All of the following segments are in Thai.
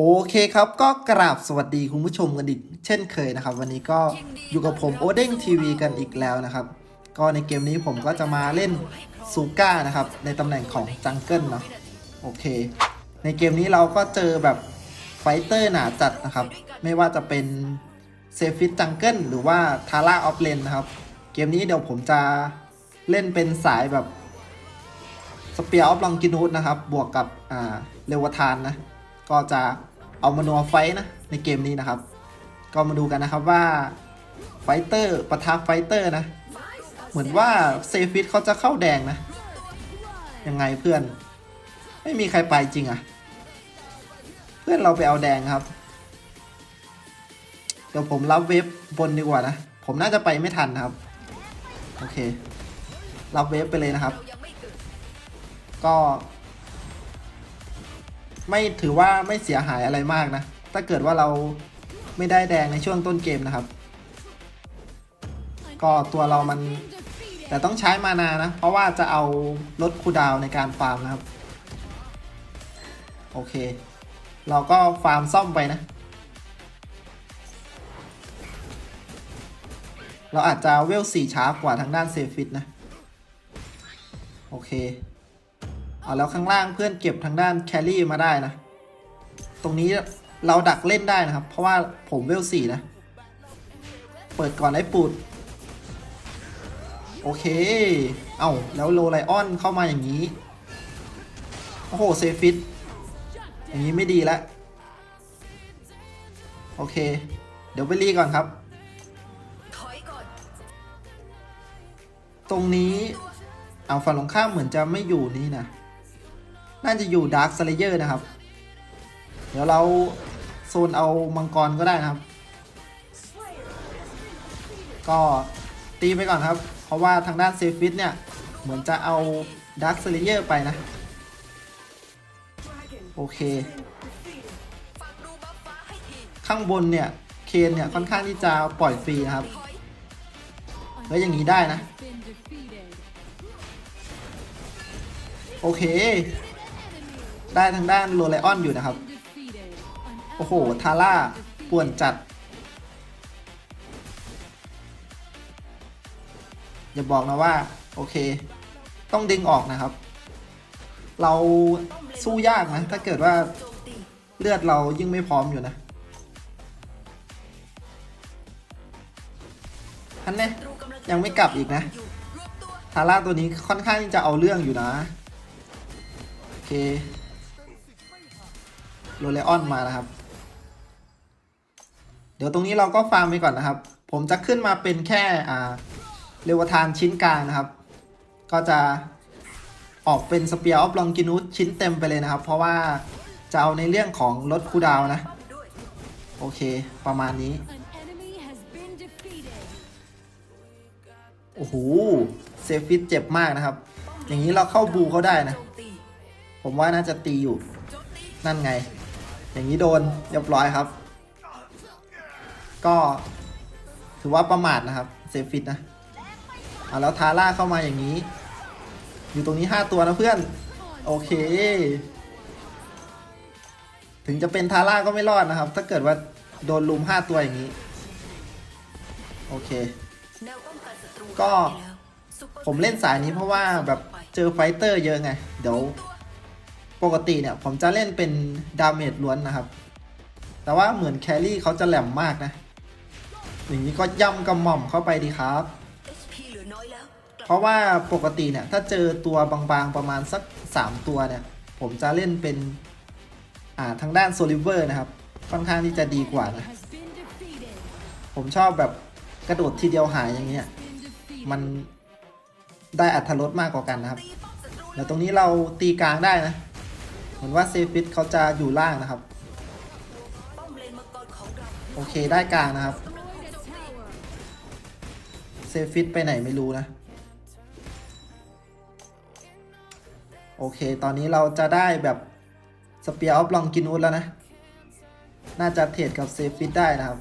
โอเคครับก็กราบสวัสดีคุณผู้ชมกันอีกเช่นเคยนะครับ วันนี้ก็อยู่กับผมโอเด้งทีวีกันอีกแล้วนะครับ ก็ในเกมนี้ผมก็จะมาเล่นซูก้านะครับ ในตำแหน่งของจังเกิลเนาะโอเค ในเกมนี้เราก็เจอแบบไฟเตอร์หนาจัดนะครับ ไม่ว่าจะเป็นเซฟิตจังเกิลหรือว่าทาร่าออฟเลนนะครับ เกมนี้เดี๋ยวผมจะเล่นเป็นสายแบบสเปียร์ออฟลองกินูดนะครับ บวกกับอ่าเรวทานนะก็จะ เอามานัวไฟท์นะในเกมนี้นะครับ ก็มาดูกันนะครับว่าไฟเตอร์ปะทะไฟเตอร์นะ เหมือนว่าเซฟิตเขาจะเข้าแดงนะ ยังไงเพื่อน ไม่มีใครไปจริงอะ่ะ เพื่อนเราไปเอาแดงครับ เดี๋ยวผมรับเว็บบนดีกว่านะ ผมน่าจะไปไม่ทันนะครับ โอเค รับเว็บไปเลยนะครับ ก็ ไม่ถือว่าไม่เสียหายอะไรมากนะ ถ้าเกิดว่าเราไม่ได้แดงในช่วงต้นเกมนะครับ ก็ตัวเรามันแต่ต้องใช้มานานะ เพราะว่าจะเอาลดคูดาวในการฟาร์มนะครับ โอเค เราก็ฟาร์มซ่อมไปนะ เราอาจจะเวลสี่ช้ากว่าทางด้านเซฟิตนะ โอเค เอาแล้วข้างล่างเพื่อนเก็บทางด้านแครี่มาได้นะ ตรงนี้เราดักเล่นได้นะครับ เพราะว่าผมเวลสี่นะ เปิดก่อนไอ้ปูด โอเค เอา้าแล้วโลไลออนเข้ามาอย่างนี้ โอ้โหเซฟิตอย่างนี้ไม่ดีแล้วโอเค เดี๋ยวไปรีก่อนครับ ตรงนี้เอาฝั่งตรงข้ามเหมือนจะไม่อยู่นี่นะ น่าจะอยู่ดาร์คสเลเยอร์นะครับ เดี๋ยวเราโซนเอามังกรก็ได้นะครับ ก็ตีไปก่อนครับ เพราะว่าทางด้านเซฟิตเนี่ย เหมือนจะเอาดาร์คสเลเยอร์ไปนะ โอเค ข้างบนเนี่ย เคนเนี่ย ค่อนข้างที่จะปล่อยฟรีนะครับ แล้วอย่างนี้ได้นะ โอเค ได้ทางด้านโรไลออนอยู่นะครับ โอ้โห ทาร่าป่วนจัด อย่าบอกนะว่า โอเค ต้องดึงออกนะครับ เราสู้ยากนะ ถ้าเกิดว่าเลือดเรายิ่งไม่พร้อมอยู่นะท่านเน่ยังไม่กลับอีกนะ ทาร่าตัวนี้ค่อนข้างที่จะเอาเรื่องอยู่นะ โอเค โรเลออนมานะครับ เดี๋ยวตรงนี้เราก็ฟาร์มไปก่อนนะครับ ผมจะขึ้นมาเป็นแค่อ่าเรวทานชิ้นกลางนะครับ ก็จะออกเป็นสเปียร์ออฟลองกินูสชิ้นเต็มไปเลยนะครับ เพราะว่าจะเอาในเรื่องของลดคูดาวนะ โอเค ประมาณนี้ โอ้โห เซฟิตเจ็บมากนะครับ อย่างนี้เราเข้าบูเขาได้นะ ผมว่าน่าจะตีอยู่ นั่นไง อย่างนี้โดนเรียบร้อยครับ ก็ถือว่าประมาทนะครับ เซฟฟิตนะเอาแล้วทาร่าเข้ามาอย่างนี้ อยู่ตรงนี้ 5 ตัวนะเพื่อน โอเค ถึงจะเป็นทาร่าก็ไม่รอดนะครับ ถ้าเกิดว่าโดนลุม 5 ตัวอย่างนี้ โอเค ก็ผมเล่นสายนี้เพราะว่าแบบเจอไฟเตอร์เยอะไง เดี๋ยว ปกติเนี่ยผมจะเล่นเป็นดาเมจล้วนนะครับ แต่ว่าเหมือนแครี่เขาจะแหลมมากนะ อย่างนี้ก็ย่ำกระหม่อมเข้าไปดีครับ เพราะว่าปกติเนี่ยถ้าเจอตัวบางๆประมาณสัก 3 ตัวเนี่ย ผมจะเล่นเป็นอ่าทางด้านโซลิเวอร์นะครับ ค่อนข้างที่จะดีกว่านะ ผมชอบแบบกระโดดทีเดียวหายอย่างเงี้ย มันได้อัธรสมากกว่ากันนะครับ แล้วตรงนี้เราตีกลางได้นะ เหมือนว่าเซฟิตเขาจะอยู่ล่างนะครับ โอเคได้กลางนะครับ เซฟิตไปไหนไม่รู้นะ โอเค ตอนนี้เราจะได้แบบสเปียร์ออฟลองกินูดแล้วนะ น่าจะเทรดกับเซฟิตได้นะครับ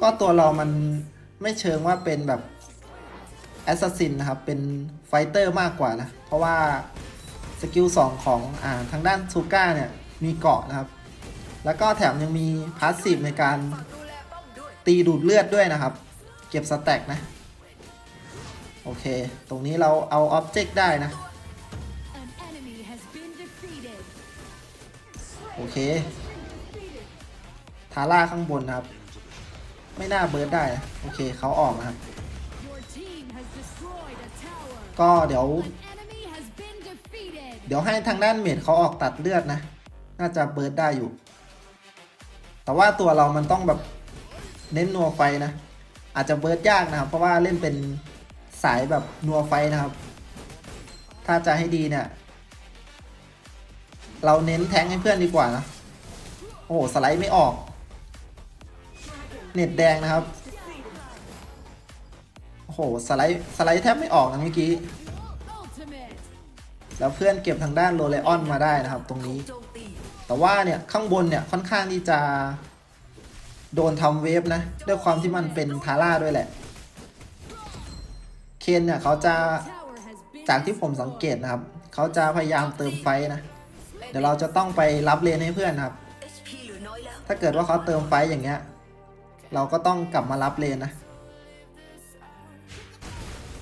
ก็ตัวเรามันไม่เชิงว่าเป็นแบบแอสซัสซินนะครับ เป็นไฟเตอร์มากกว่านะ เพราะว่า สกิล2ของอ่าทางด้านซูก้าเนี่ยมีเกาะนะครับ แล้วก็แถมยังมีพาสซีฟในการตีดูดเลือดด้วยนะครับ เก็บสแต็กนะ โอเค ตรงนี้เราเอาอ็อบเจกต์ได้นะ โอเค ทาร่าข้างบนนะครับ ไม่น่าเบิร์ดได้ โอเคเขาออกนะครับ ก็เดี๋ยว ดี๋ยวให้ทางด้านเมดเขาออกตัดเลือดนะ น่าจะเบิร์ดได้อยู่ แต่ว่าตัวเรามันต้องแบบเน้นนัวไฟนะ อาจจะเบิร์ดยากนะครับ เพราะว่าเล่นเป็นสายแบบนัวไฟนะครับ ถ้าจะให้ดีเนี่ย เราเน้นแทงให้เพื่อนดีกว่านะ โอ้โหสไลด์ไม่ออก เน็ตแดงนะครับ โอ้โหสไลด์สไลด์แทบไม่ออกนะเมื่อกี้ แล้วเพื่อนเก็บทางด้านโรเลออนมาได้นะครับ ตรงนี้ แต่ว่าเนี่ยข้างบนเนี่ยค่อนข้างที่จะ โดนทำเวฟนะ ด้วยความที่มันเป็นทาร่าด้วยแหละ เคนเนี่ยเขาจะจากที่ผมสังเกตนะครับ เขาจะพยายามเติมไฟนะ เดี๋ยวเราจะต้องไปรับเลนให้เพื่อนครับ ถ้าเกิดว่าเขาเติมไฟอย่างเงี้ย เราก็ต้องกลับมารับเลนนะ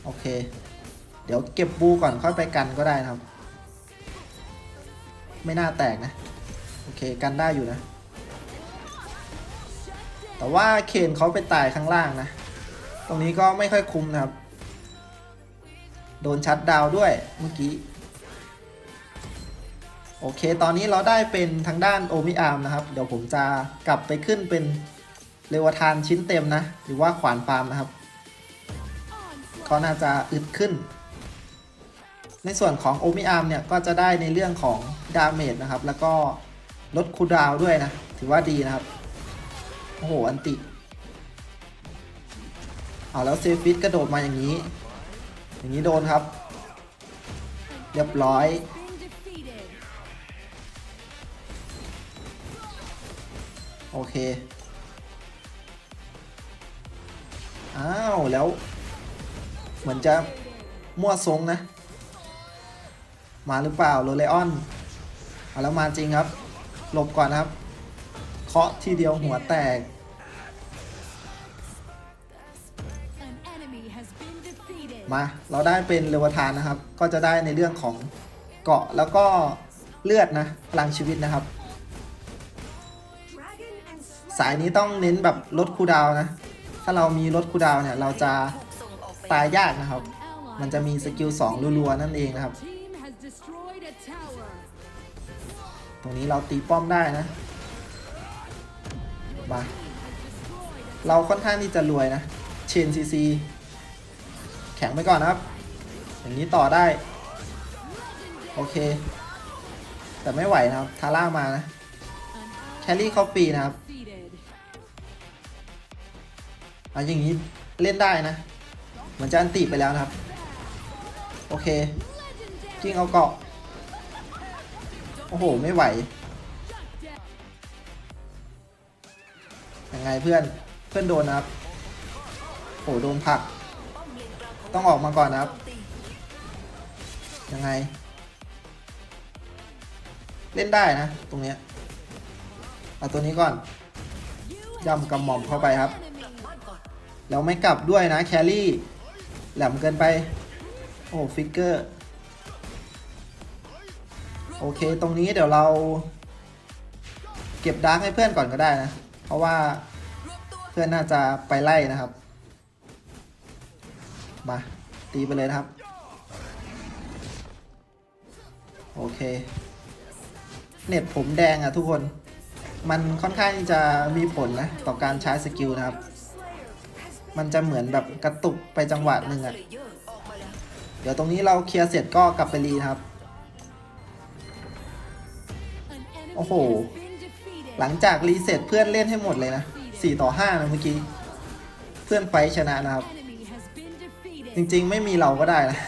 โอเค เดี๋ยวเก็บบูก่อนค่อยไปกันก็ได้นะครับ ไม่น่าแตกนะ โอเคกันได้อยู่นะ แต่ว่าเคนเขาไปตายข้างล่างนะ ตรงนี้ก็ไม่ค่อยคุ้มนะครับ โดนชัดดาวด้วยเมื่อกี้ โอเค ตอนนี้เราได้เป็นทางด้านโอมิอาร์มนะครับ เดี๋ยวผมจะกลับไปขึ้นเป็นเรวทานชิ้นเต็มนะ หรือว่าขวานฟาร์มนะครับก็น่าจะอึดขึ้น ในส่วนของโอมิอาร์มเนี่ยก็จะได้ในเรื่องของดาเมจนะครับ แล้วก็ลดคูดาวด้วยนะ ถือว่าดีนะครับ โอ้โห อันติ เอาแล้วเซฟิตกระโดดมาอย่างนี้ อย่างนี้โดนครับ เรียบร้อยโอเค อ้าว แล้ว เหมือนจะมั่วทรงนะ มาหรือเปล่าโรเลออนเอาแล้วมาจริงครับ หลบก่อนครับ เคาะทีเดียวหัวแตก มาเราได้เป็นเรวทานนะครับ ก็จะได้ในเรื่องของเกาะแล้วก็เลือดนะพลังชีวิตนะครับ สายนี้ต้องเน้นแบบลดคูดาวนะ ถ้าเรามีลดคูดาวเนี่ย เราจะตายยากนะครับ มันจะมีสกิล2รัวๆนั่นเองนะครับ ตรงนี้เราตีป้อมได้นะ มา เราค่อนข้างที่จะรวยนะ เชนซีซีแข็งไปก่อนนะครับ อย่างนี้ต่อได้ โอเค แต่ไม่ไหวนะครับ ทาร่ามานะ แคลรี่เขาปีนะครับ defeated. อะอย่างนี้เล่นได้นะ เหมือนจะอันติไปแล้วนะครับ โอเค กิ้งเอาเกาะ โอ้โห ไม่ไหว ยังไงเพื่อน เพื่อนโดนนะครับ โอ้โหโดนผัก ต้องออกมาก่อนนะครับ ยังไง เล่นได้นะ ตรงเนี้ย เอาตัวนี้ก่อนย่ำกำหม่อมเข้าไปครับ แล้วไม่กลับด้วยนะแครี่ แหลมเกินไป โอ้ฟิกเกอร์ โอเค ตรงนี้เดี๋ยวเรา เก็บดาร์กให้เพื่อนก่อนก็ได้นะ เพราะว่าเพื่อนน่าจะไปไล่นะครับ มา ตีไปเลยนะครับ โอเค เน็ตผมแดงอะทุกคน มันค่อนข้างที่จะมีผลนะ ต่อการใช้สกิลนะครับ มันจะเหมือนแบบกระตุกไปจังหวะหนึ่งอะเลเยอร์ออกมาแล้วเดี๋ยวตรงนี้เราเคลียร์เสร็จก็กลับไปรีนะครับ อ้โห หลังจากรีเซ็ตเพื่อนเล่นให้หมดเลยนะ4ต่อ5นะเมื่อกี้ เพื่อนไฟชนะนะครับ จริงๆ ไม่มีเราก็ได้นะ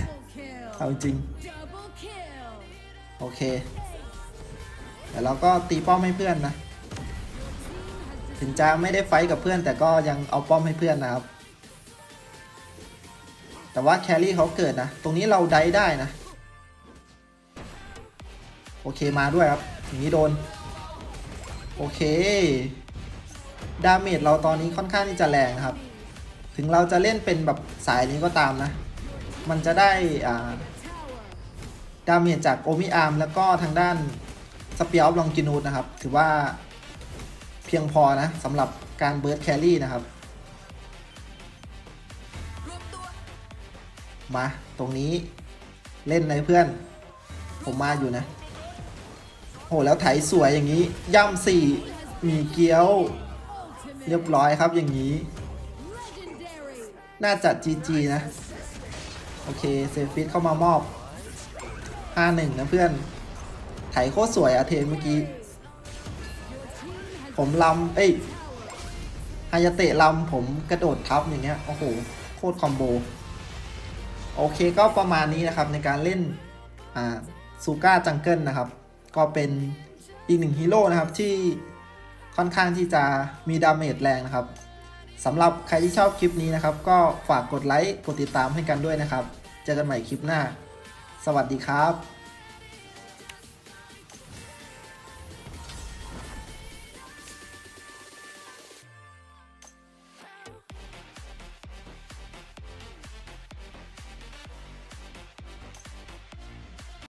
เอาจริง โอเคเดี๋ยวเราก็ตีป้อมให้เพื่อนนะ ถึงจะไม่ได้ไฟกับเพื่อน แต่ก็ยังเอาป้อมให้เพื่อนนะครับ แต่ว่าแครี่เขาเกิดนะ ตรงนี้เราได้ได้นะ โอเคมาด้วยครับ อย่างนี้โดน โอเค ดาเมจเราตอนนี้ค่อนข้างที่จะแรงครับ ถึงเราจะเล่นเป็นแบบสายนี้ก็ตามนะ มันจะได้อ่าดาเมจจากโอมิอาร์มแล้วก็ทางด้านสเปียร์ออฟลองกินูดนะครับ ถือว่าเพียงพอนะสำหรับการเบิร์ดแครี่นะครับ มา ตรงนี้เล่นเลยเพื่อน ผมมาอยู่นะ หแล้วไถสวยอย่างนี้ ย่ำสี่มีเกี๊ยว เรียบร้อยครับอย่างนี้ น่าจะ GG นะ โอเคเซฟิตเข้ามามอบ 5-1 นะเพื่อน ไถโคตรสวยอะเทนเมื่อกี้ ผมลำเอ้ยฮายาเตะลำผมกระโดดทับอย่างเงี้ย โอ้โห โคตรคอมโบ โอเคก็ประมาณนี้นะครับในการเล่น อ่าซูก้าจังเกิลนะครับ ก็เป็นอีกหนึ่งฮีโร่นะครับที่ค่อนข้างที่จะมีดาเมจแรงนะครับสำหรับใครที่ชอบคลิปนี้นะครับ ก็ฝากกดไลค์กดติดตามให้กันด้วยนะครับ เจอกันใหม่คลิปหน้า สวัสดีครับ